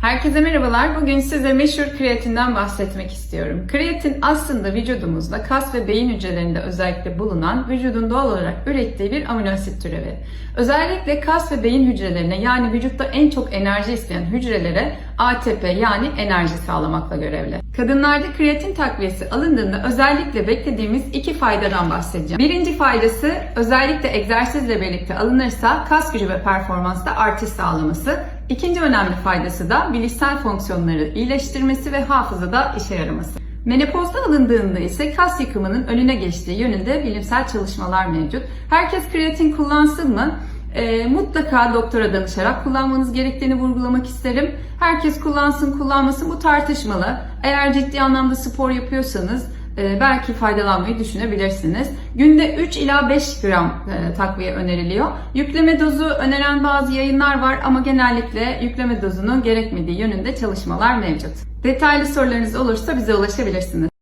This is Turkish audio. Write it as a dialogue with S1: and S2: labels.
S1: Herkese merhabalar. Bugün size meşhur kreatinden bahsetmek istiyorum. Kreatin aslında vücudumuzda kas ve beyin hücrelerinde özellikle bulunan vücudun doğal olarak ürettiği bir amino asit türevi. Özellikle kas ve beyin hücrelerine yani vücutta en çok enerji isteyen hücrelere ATP yani enerji sağlamakla görevli. Kadınlarda kreatin takviyesi alındığında özellikle beklediğimiz iki faydadan bahsedeceğim. Birinci faydası özellikle egzersizle birlikte alınırsa kas gücü ve performansta artış sağlaması. İkinci önemli faydası da bilişsel fonksiyonları iyileştirmesi ve hafızada işe yaraması. Menopozda alındığında ise kas yıkımının önüne geçtiği yönünde bilimsel çalışmalar mevcut. Herkes kreatin kullansın mı? E, mutlaka doktora danışarak kullanmanız gerektiğini vurgulamak isterim. Herkes kullansın kullanmasın bu tartışmalı. Eğer ciddi anlamda spor yapıyorsanız belki faydalanmayı düşünebilirsiniz. Günde 3 ila 5 gram e, takviye öneriliyor. Yükleme dozu öneren bazı yayınlar var ama genellikle yükleme dozunun gerekmediği yönünde çalışmalar mevcut. Detaylı sorularınız olursa bize ulaşabilirsiniz.